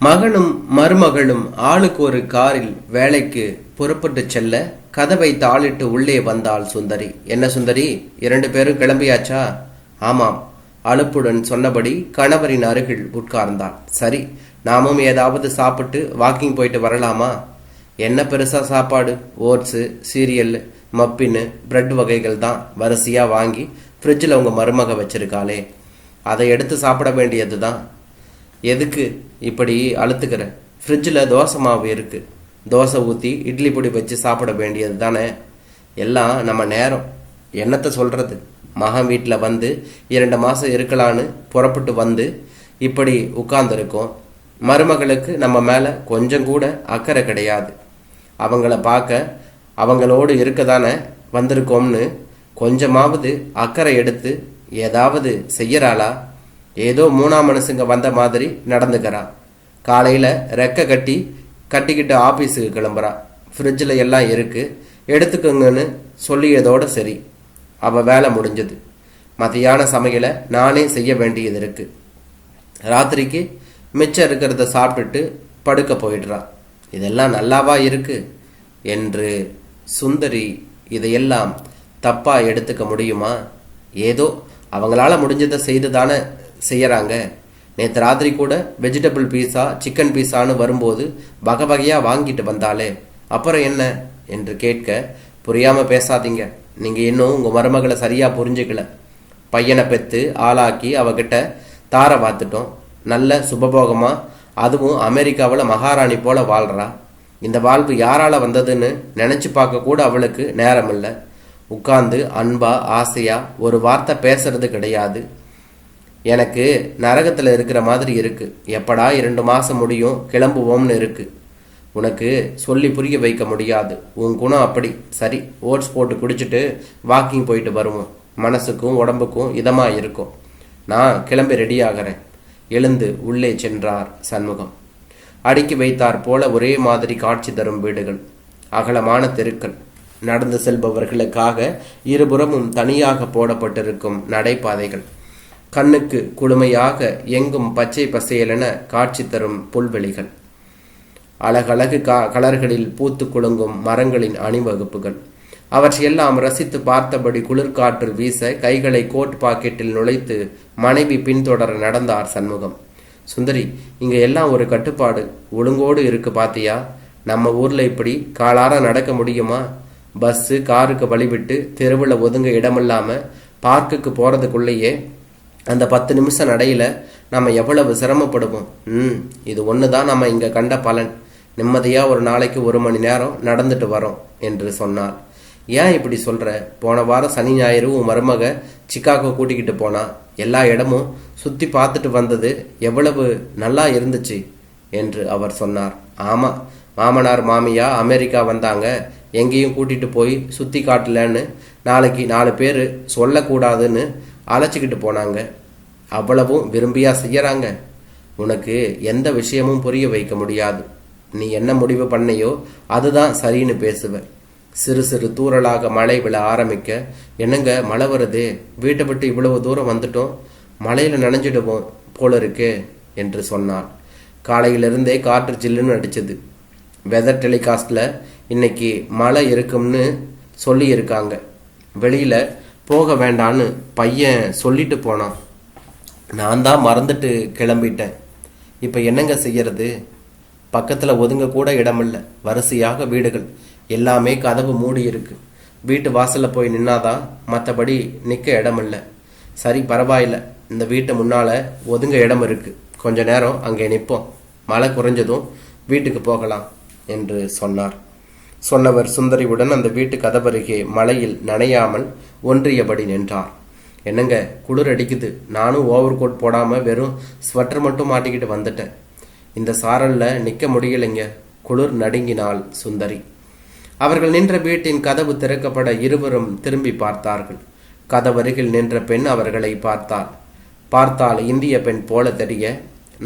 மகனும் மருமகளும் ஆளுக்கு ஒரு காரில் வேலைக்கு புறப்பட்டு செல்ல கதவை தாளிட்டு உள்ளே வந்தாள் சுந்தரி. என்ன சுந்தரி? இரண்டு பேரும் கிளம்பியாச்சா? ஆமாம் அலுப்புடன் சொன்னபடி கணவரின் அருகில் உட்கார்ந்தாள் சரி நாமும் ஏதாவது சாப்பிட்டு வாக்கிங் போயிட்டு வரலாமா? என்ன பெருசா சாப்பாடு? ஓட்ஸு சீரியல் மப்பின்னு பிரெட் வகைகள் தான். வரிசையா வாங்கி ஃப்ரிட்ஜில் உங்க மருமக வச்சிருக்காளே. அதை எடுத்து சாப்பிட வேண்டியது தான் எதுக்கு? இப்படி அழுத்துக்கிறேன் ஃப்ரிட்ஜில் தோசை மாவு இருக்குது தோசை ஊற்றி இட்லி பொடி வச்சு சாப்பிட வேண்டியது தானே? எல்லாம் நம்ம நேரம். என்னத்தை சொல்கிறது மகன் வீட்டில் வந்து இரண்டு மாதம் இருக்கலான்னு புறப்பட்டு வந்து இப்படி உட்கார்ந்துருக்கோம். மருமகளுக்கு நம்ம மேலே கொஞ்சம் கூட அக்கறை கிடையாது. அவங்கள பார்க்க அவங்களோடு இருக்க தானே வந்திருக்கோம்னு கொஞ்சமாவது அக்கறை எடுத்து ஏதாவது செய்யறாளா? ஏதோ மூணாம் மனுஷங்க வந்த மாதிரி நடந்துக்கிறான் காலையில் ரெக்க கட்டி கட்டிக்கிட்டு ஆஃபீஸுக்கு கிளம்புறான் ஃப்ரிட்ஜில் எல்லாம் இருக்குது எடுத்துக்கோங்கன்னு சொல்லியதோடு சரி. அவள் வேலை முடிஞ்சது. மதியான சமையலை நானே செய்ய வேண்டியது இருக்குது ராத்திரிக்கு மிச்சம் இருக்கிறத சாப்பிட்டுட்டு படுக்க போயிடுறான் இதெல்லாம் நல்லாவா இருக்குது என்று சுந்தரி இதையெல்லாம் தப்பாக எடுத்துக்க முடியுமா? ஏதோ அவங்களால முடிஞ்சதை செய்து தானே செய்கிறாங்க நேற்று ராத்திரி கூட வெஜிடபிள் பீஸா சிக்கன் பீஸான்னு வரும்போது வகை வகையாக வாங்கிட்டு வந்தாலே அப்புறம் என்ன என்று கேட்க புரியாமல் பேசாதீங்க. நீங்கள் இன்னும் உங்கள் மருமகளை சரியாக புரிஞ்சுக்கல. பையனை பெற்று ஆளாக்கி அவகிட்ட தார பார்த்துட்டோம் நல்ல சுபபோகமாக அதுவும் அமெரிக்காவில் மகாராணி போல வாழ்றா. இந்த வாழ்வு யாரால வந்ததுன்னு நினச்சி பார்க்க கூட அவளுக்கு நேரம் இல்லை உட்கார்ந்து அன்பா ஆசையா ஒரு வார்த்தை பேசுறது கிடையாது. எனக்கு நரகத்தில் இருக்கிற மாதிரி இருக்கு. எப்படா இரண்டு மாதம் முடியும் கிளம்புவோம்னு இருக்கு. உனக்கு சொல்லி புரிய வைக்க முடியாது. உன் குணம் அப்படி. சரி ஓட்ஸ் போட்டு குடிச்சிட்டு வாக்கிங் போயிட்டு வருவோம். மனசுக்கும் உடம்புக்கும் இதமாக இருக்கும். நான் கிளம்பி ரெடி ஆகிறேன். எழுந்து உள்ளே சென்றார் சண்முகம். அடுக்கி வைத்தார் போல ஒரே மாதிரி காட்சி தரும் வீடுகள். அகலமான தெருக்கள். நடந்து செல்பவர்களுக்காக இருபுறமும் தனியாக போடப்பட்டிருக்கும் நடைபாதைகள். கண்ணுக்கு குளுமையாக எங்கும் பச்சை பசேலென காட்சி தரும் புல்வெளிகள். அழகழகு கா கலர்களில் பூத்து குலுங்கும் மரங்களின் அணிவகுப்புகள். அவற்றையெல்லாம் ரசித்து பார்த்தபடி குளிர்காற்று வீச கைகளை கோட் பாக்கெட்டில் நுழைத்து மனைவி பின்தொடர நடந்தார் சண்முகம். சுந்தரி இங்க எல்லாம் ஒரு கட்டுப்பாடு. ஒழுங்கோடு இருக்கு பாத்தியா? நம்ம ஊர்ல இப்படி காலார நடக்க முடியுமா? பஸ்ஸு காருக்கு வழிவிட்டு தெருவில் ஒதுங்க இடமில்லாம பார்க்குக்கு போறதுக்குள்ளேயே அந்த பத்து நிமிஷம் நடையில் நம்ம எவ்வளவு சிரமப்படுவோம்? ம் இது ஒன்று தான் நம்ம இங்கே கண்ட பலன். நிம்மதியாக ஒரு நாளைக்கு ஒரு மணி நேரம் நடந்துட்டு வரோம் என்று சொன்னார். ஏன் இப்படி சொல்கிற போன வாரம் சனி ஞாயிறு உன் மருமக சிக்காகோ கூட்டிக்கிட்டு போனா எல்லா இடமும் சுற்றி பார்த்துட்டு வந்தது எவ்வளவு நல்லா இருந்துச்சு என்று அவர் சொன்னார். ஆமாம் மாமனார் மாமியா அமெரிக்கா வந்தாங்க. எங்கேயும் கூட்டிகிட்டு போய் சுற்றி காட்டலன்னு நாளைக்கு நாலு பேர் சொல்லக்கூடாதுன்னு அழைச்சிக்கிட்டு போனாங்க. அவ்வளவும் விரும்பியா செய்யறாங்க. உனக்கு எந்த விஷயமும் புரிய வைக்க முடியாது. நீ என்ன முடிவு பண்ணையோ அதுதான் சரின்னு பேசுவ. சிறு சிறு தூறலாக மழை விழ ஆரம்பிக்க என்னங்க மழை வருது? வீட்டை விட்டு இவ்வளவு தூரம் வந்துட்டோம். மழையில நனைஞ்சிடுவோம் போல இருக்கே என்று சொன்னார். காலையிலிருந்தே காற்று ஜில்லுன்னு அடிச்சது. வெதர் டெலிகாஸ்டில் இன்னைக்கு மழை இருக்கும்னு சொல்லியிருக்காங்க. வெளியில் வெளியில போக வேண்டான்னு பையன் சொல்லிட்டு போனான். நான் தான் மறந்துட்டு கிளம்பிட்டேன். இப்போ என்னங்க செய்யறது? பக்கத்தில் ஒதுங்க கூட இடமில்லை. வரிசையாக வீடுகள். எல்லாமே கதவு மூடி இருக்கு. வீட்டு வாசலில் போய் நின்னாதான் மற்றபடி நிற்க இடமில்லை. சரி பரவாயில்ல. இந்த வீட்டு முன்னால் ஒதுங்க இடம் இருக்கு. கொஞ்ச நேரம் அங்கே நிற்போம் மழை குறைஞ்சதும் வீட்டுக்கு போகலாம் என்று சொன்னார். சொன்னவர் சுந்தரியுடன் அந்த வீட்டு கதவருகே மழையில் நனையாமல் ஒன்றியபடி நின்றார். என்னங்க குளிர் அடிக்குது. நானும் ஓவர் கோட் போடாமல் வெறும் ஸ்வெட்டர் மட்டும் மாட்டிக்கிட்டு வந்துட்டேன். இந்த சாரல்ல நிற்க முடியலைங்க. குளிர் நடுங்கினாள் சுந்தரி. அவர்கள் நின்ற வீட்டின் கதவு திறக்கப்பட இருவரும் திரும்பி பார்த்தார்கள். கதவருகில் நின்ற பெண் அவர்களை பார்த்தாள். பார்த்தால் இந்திய பெண் போல தெரிய.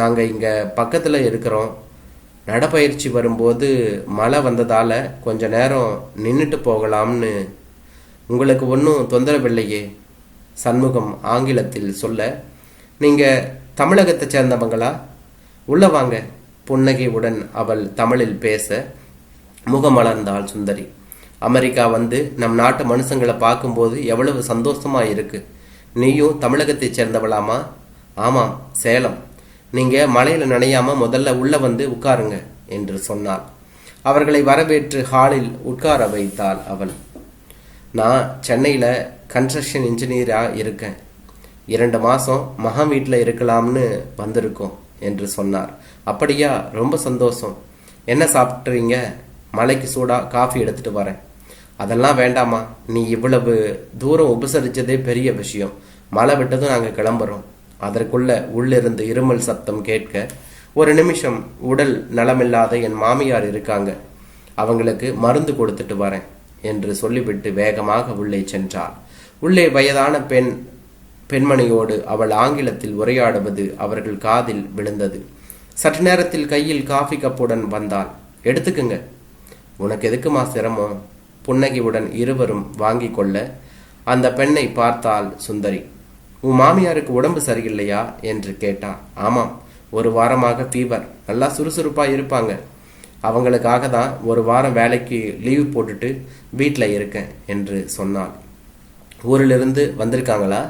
நாங்கள் இங்கே பக்கத்தில் இருக்கிறோம். நடைப்பயிற்சி வரும்போது மழை வந்ததால் கொஞ்ச நேரம் நின்றுட்டு போகலாம்னு உங்களுக்கு ஒன்றும் தொந்தரவில்லையே? சண்முகம் ஆங்கிலத்தில் சொல்ல நீங்கள் தமிழகத்தை சேர்ந்தவங்களா? உள்ள வாங்க. புன்னகையுடன் அவள் தமிழில் பேச முகமலர்ந்தாள் சுந்தரி. அமெரிக்கா வந்து நம் நாட்டு மனுஷங்களை பார்க்கும்போது எவ்வளவு சந்தோஷமாக இருக்கு. நீயும் தமிழகத்தைச் சேர்ந்தவளாமா? ஆமாம் சேலம். நீங்க மலையில நனையாம முதல்ல உள்ள வந்து உட்காருங்க என்று சொன்னாள். அவர்களை வரவேற்று ஹாலில் உட்கார வைத்தாள் அவள். நான் சென்னையில் கன்ஸ்ட்ரக்ஷன் இன்ஜினியராக இருக்கேன். இரண்டு மாதம் மகா வீட்டில் இருக்கலாம்னு வந்திருக்கோம் என்று சொன்னார். அப்படியா? ரொம்ப சந்தோஷம். என்ன சாப்பிட்றீங்க? மலைக்கு சூடாக காஃபி எடுத்துட்டு வரேன். அதெல்லாம் வேண்டாமா நீ இவ்வளவு தூரம் உபசரித்ததே பெரிய விஷயம். மழை விட்டதும் நாங்கள் கிளம்புறோம். அதற்குள்ள உள்ளிருந்து இருமல் சத்தம் கேட்க ஒரு நிமிஷம் உடல் நலமில்லாத என் மாமியார் இருக்காங்க. அவங்களுக்கு மருந்து கொடுத்துட்டு வரேன் என்று சொல்லிவிட்டு வேகமாக உள்ளே சென்றாள். உள்ளே வயதான பெண் பெண்மணியோடு அவள் ஆங்கிலத்தில் உரையாடுவது அவர்கள் காதில் விழுந்தது. சற்று நேரத்தில் கையில் காஃபி கப்புடன் வந்தாள். எடுத்துக்குங்க. உனக்கு எதுக்குமா சிரமம்? புன்னகையுடன் இருவரும் வாங்கி கொள்ள அந்த பெண்ணை பார்த்தாள் சுந்தரி. உன் மாமியாருக்கு உடம்பு சரியில்லையா? என்று கேட்டா ஆமாம் ஒரு வாரமாக ஃபீவர் நல்லா சுறுசுறுப்பாக இருப்பாங்க. அவங்களுக்காக தான் ஒரு வாரம் வேலைக்கு லீவ் போட்டுட்டு வீட்டில் இருக்கேன் என்று சொன்னாள். ஊரிலிருந்து வந்திருக்காங்களா?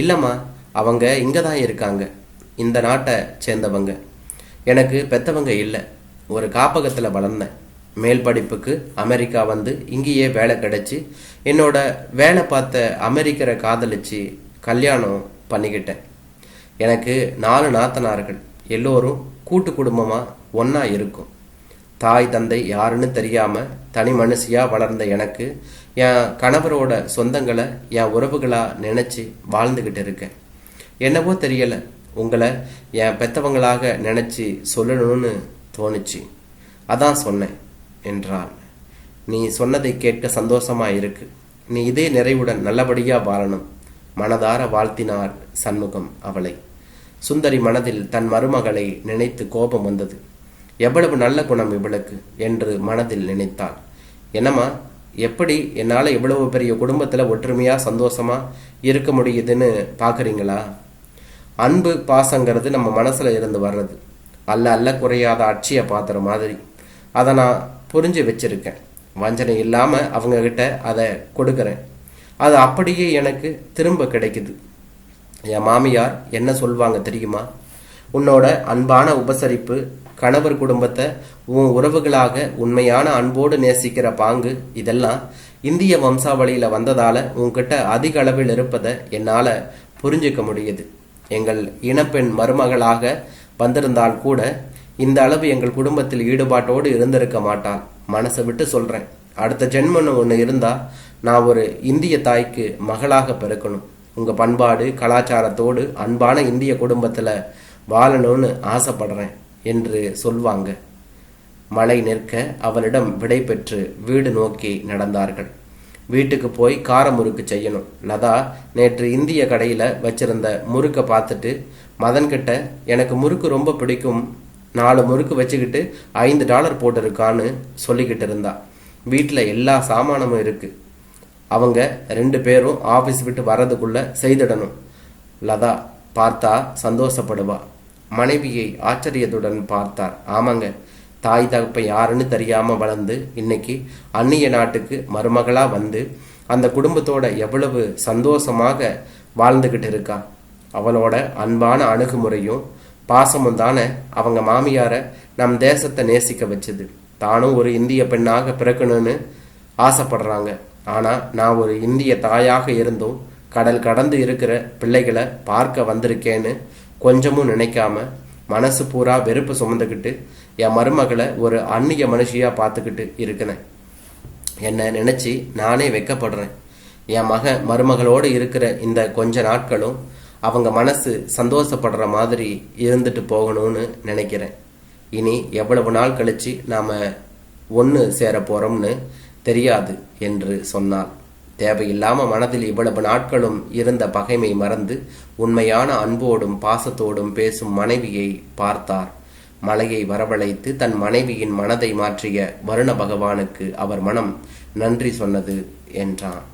இல்லைம்மா அவங்க இங்கே தான் இருக்காங்க. இந்த நாட்டை சேர்ந்தவங்க. எனக்கு பெத்தவங்க இல்லை. ஒரு காப்பகத்தில் வளர்ந்தேன். மேல் படிப்புக்கு அமெரிக்கா வந்து இங்கேயே வேலை கிடைச்சி என்னோட வேலை பார்த்த அமெரிக்கரை காதலிச்சு கல்யாணம் பண்ணிக்கிட்டேன். எனக்கு நாலு நாத்தனார்கள். எல்லோரும் கூட்டு குடும்பமாக ஒன்றா இருக்கும். தாய் தந்தை யாருன்னு தெரியாமல் தனி மனுஷியாக வளர்ந்த எனக்கு என் கணவரோட சொந்தங்களை என் உறவுகளாக நினச்சி வாழ்ந்துக்கிட்டு இருக்கேன். என்னவோ தெரியலை உங்களை என் பெத்தவங்களாக நினச்சி சொல்லணும்னு தோணுச்சு. அதான் சொன்னேன் என்றாள். நீ சொன்னதை கேட்க சந்தோஷமாக இருக்கு. நீ இதே நிறைவுடன் நல்லபடியாக வாழணும். மனதார வாழ்த்தினார் சண்முகம் அவளை. சுந்தரி மனதில் தன் மருமகளை நினைத்து கோபம் வந்தது. எவ்வளவு நல்ல குணம் இவளுக்கு என்று மனதில் நினைத்தாள். என்னம்மா எப்படி என்னால் இவ்வளவு பெரிய குடும்பத்தில் ஒற்றுமையா சந்தோஷமா இருக்க முடியுதுன்னு பார்க்குறீங்களா அன்பு பாசங்கிறது நம்ம மனசில் இருந்து வர்றது. அல்ல அல்ல குறையாத அட்சிய பாத்திர மாதிரி. அதை நான் புரிஞ்சு வச்சிருக்கேன். வஞ்சனை இல்லாமல் அவங்க கிட்ட அதை கொடுக்குறேன். அது அப்படியே எனக்கு திரும்ப கிடைக்குது. என் மாமியார் என்ன சொல்வாங்க தெரியுமா? உன்னோட அன்பான உபசரிப்பு கணவர் குடும்பத்தை உன் உறவுகளாக உண்மையான அன்போடு நேசிக்கிற பாங்கு இதெல்லாம் இந்திய வம்சாவளியில் வந்ததால் உன்கிட்ட அதிக அளவில் இருப்பதை என்னால் புரிஞ்சுக்க முடியுது. எங்கள் இனப்பெண் மருமகளாக வந்திருந்தால் கூட இந்த அளவு எங்கள் குடும்பத்தில் ஈடுபாட்டோடு இருந்திருக்க மாட்டாள். மனசை விட்டு சொல்கிறேன் அடுத்த ஜென்மன் ஒன்று இருந்தால் நான் ஒரு இந்திய தாய்க்கு மகளாக பிறக்கணும். உங்கள் பண்பாடு கலாச்சாரத்தோடு அன்பான இந்திய குடும்பத்தில் வாழணும்னு ஆசைப்படுறேன் என்று சொல்வாங்க. மழை நிற்க அவளிடம் விடை பெற்று வீடு நோக்கி நடந்தார்கள். வீட்டுக்கு போய் கார முறுக்கு செய்யணும். லதா நேற்று இந்திய கடையில் வச்சிருந்த முறுக்கை பார்த்துட்டு மதன்கிட்ட எனக்கு முறுக்கு ரொம்ப பிடிக்கும். நாலு முறுக்கு வச்சுக்கிட்டு ஐந்து டாலர் போட்டிருக்கான்னு சொல்லிக்கிட்டு இருந்தா. வீட்டில் எல்லா சாமானமும் இருக்குது அவங்க ரெண்டு பேரும் ஆஃபீஸ் விட்டு வர்றதுக்குள்ள செய்திடணும். லதா பார்த்தா சந்தோஷப்படுவா. மனைவியை ஆச்சரியத்துடன் பார்த்தார். ஆமாங்க தாய் தகப்பை யாருன்னு தெரியாம வளர்ந்து இன்னைக்கு அந்நிய நாட்டுக்கு மருமகளா வந்து அந்த குடும்பத்தோட எவ்வளவு சந்தோஷமாக வாழ்ந்துகிட்டு இருக்கா. அவளோட அன்பான அணுகுமுறையும் பாசமும் தானே அவங்க மாமியாரை நம் தேசத்தை நேசிக்க வச்சது. தானும் ஒரு இந்திய பெண்ணாக பிறக்கணும்னு ஆசைப்படுறாங்க. ஆனால் நான் ஒரு இந்திய தாயாக இருந்தும் கடல் கடந்து இருக்கிற பிள்ளைகளை பார்க்க வந்திருக்கேன்னு கொஞ்சமும் நினைக்காம மனசு பூரா வெறுப்பு சுமந்துக்கிட்டு என் மருமகளை ஒரு அந்நிய மனுஷியாக பார்த்துக்கிட்டு இருக்கிறேன் என்னை நினச்சி நானே வெக்கப்படுறேன். என் மக மருமகளோடு இருக்கிற இந்த கொஞ்ச நாட்களும் அவங்க மனசு சந்தோஷப்படுற மாதிரி இருந்துட்டு போகணும்னு நினைக்கிறேன். இனி எவ்வளவு நாள் கழித்து நாம் ஒன்று சேர போகிறோம்னு தெரியாது என்று சொன்னாள். தேவையில்லாம மனதில் இவ்வளவு நாட்களும் இருந்த பகைமை மறந்து உண்மையான அன்போடும் பாசத்தோடும் பேசும் மனைவியை பார்த்தார். மலையை வரவழைத்து தன் மனைவியின் மனதை மாற்றிய வருண பகவானுக்கு அவர் மனம் நன்றி சொன்னது என்றான்.